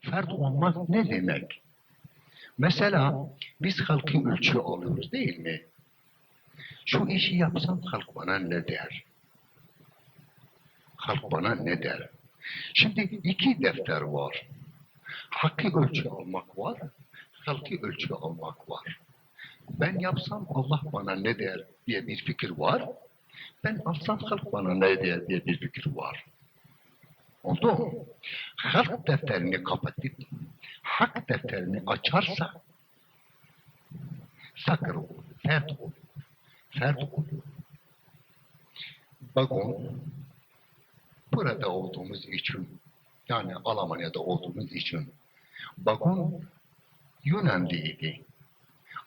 Fert olmak ne demek? Mesela biz halkı ölçü alıyoruz değil mi? Şu işi yapsam halk bana ne der? Halk bana ne der? Şimdi iki defter var. Hakkı ölçü almak var, halkı ölçü almak var. Ben yapsam Allah bana ne der diye bir fikir var. Ben alsam halk bana ne der diye bir fikir var. Oldu? Halk defterini kapatıp hak defterini açarsa sakır olur, fert olur. Fert olur. Bakın burada olduğumuz için yani Almanya'da olduğumuz için bakın Yunanlıydı.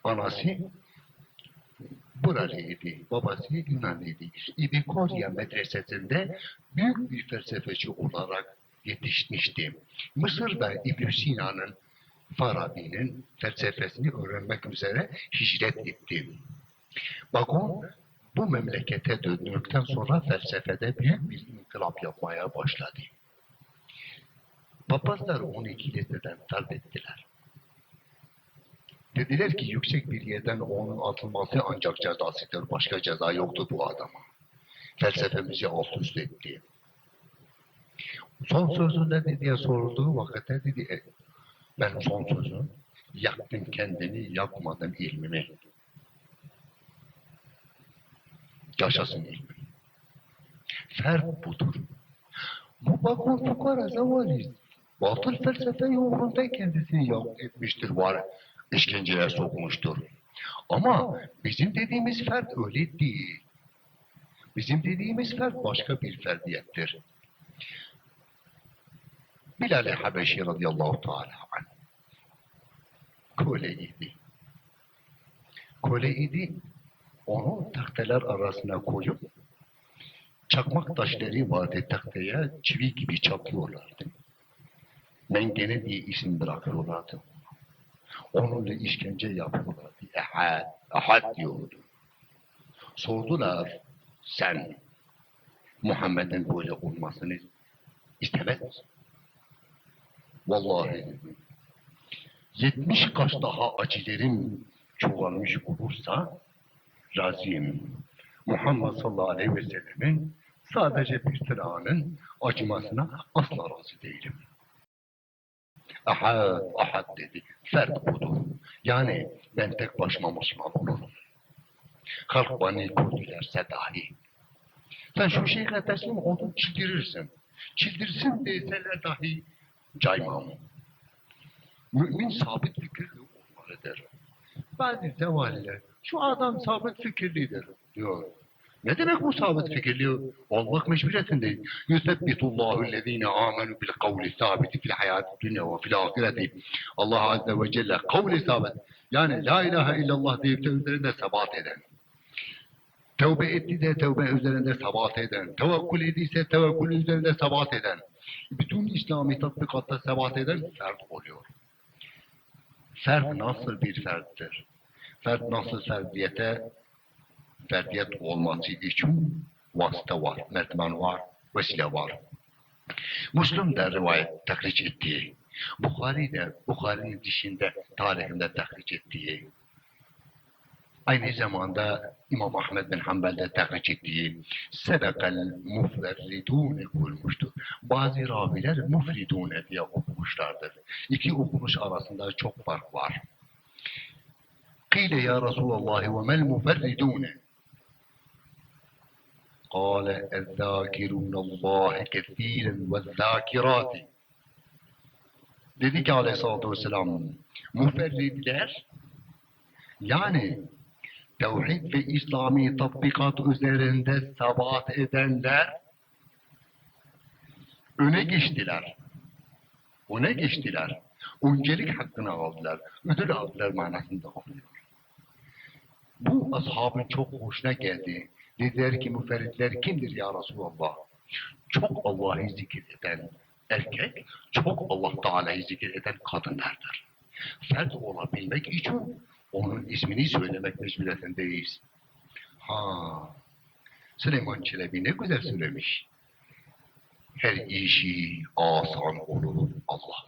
Anası buralıydı. Babası Yunanlıydı. İbikorya medresesinde büyük bir felsefeci olarak yetişmişti. Mısır'da İbn Sina'nın Farabi'nin felsefesini öğrenmek üzere hicret etti. Bakın bu memlekete döndükten sonra felsefede büyük bir inkılap yapmaya başladı. Papazlar onu kiliseden talep ettiler. Dediler ki yüksek bir yerden onun atılması ancak cezasıdır. Başka ceza yoktu bu adama. Felsefemizi alt üst etti. Son sözünde ne diye sorulduğu vakitte dedi, "E, ben son sözüm, yaktım kendini, yakmadım ilmimi. Yaşasın ilmi. Fert budur. Bu bakın fukara zavaliz. Batıl felsefe yolunda kendisini yok etmiştir, var işkenceye sokmuştur. Ama bizim dediğimiz fert öyle değil. Bizim dediğimiz fert başka bir ferdiyettir. Bilal-i Habeşi radıyallahu teala anh. Köleydi. Köleydi. Onu tahteler arasına koyup çakmak taşları vardı tahtaya çivi gibi çakıyorlardı. Mengene diye isim bırakıyorlardı. Onunla işkence yapıyorlardı. Ehad, ahad diyordu. Sordular, sen Muhammed'in böyle olmasını istemez misin? Vallahi dedim. 70 kaç daha acılarım çoğalmış olursa razıyım. Muhammed sallallahu aleyhi ve sellemin sadece bir sıranın acımasına asla razı değilim. Ahad, ahad dedi. Fert budur. Yani ben tek başıma Müslüman olurum. Halk bana kötülerse dahi. Sen şu şeyhe teslim oldun çildirirsin. Çildirsin deseler dahi caymam. Mümin sabit fikirli olmalıdır. Bazı zevaliler, şu adam sabit fikirlidir diyor. Ne demek bu sabit fikirli olmak mecburiyetinde? Yusebbitullahu ellezine amenu bil kavli sabiti fil hayatı dünya ve fil ahireti. Allah Azze ve Celle kavli sabit. Yani la ilahe illallah deyip de üzerinde sebat eden. Tevbe etti de tevbe üzerinde sebat eden. Tevekkül ediyse tevekkül üzerinde sebat eden. Bütün İslami tatbikatta sebat eden fert oluyor. Fert nasıl bir ferttir? Fert nasıl ferdiyete ferdiyet olması için vasıta var, mertman var, vesile var. Müslüm de rivayet takriç ettiği, Bukhari de Bukhari'nin dışında tarihinde takriç ettiği, aynı zamanda İmam Ahmed bin Hanbel'de takriç ettiği sebekal mufverridune buyurmuştur. Bazı raviler mufridune diye okumuşlardır. İki okumuş arasında çok fark var. Kile ya Resulallah ve mel muferridune قال الذاكرون الله كثيرا والذاكرات dedi ki aleyhissalatü vesselam müferridler yani tevhid ve İslami tatbikat üzerinde sabat edenler öne geçtiler. Öne geçtiler. Öncelik hakkını aldılar. Ödül aldılar manasında oluyor. Bu ashabın çok hoşuna geldi. Dediler ki müferritler kimdir ya Resulallah? Çok Allah'ı zikreden erkek, çok Allah Teala'yı zikreden kadınlardır. Fert olabilmek için onun ismini söylemek mecburiyetindeyiz. Ha, Süleyman Çelebi ne güzel söylemiş. Her işi asan olur Allah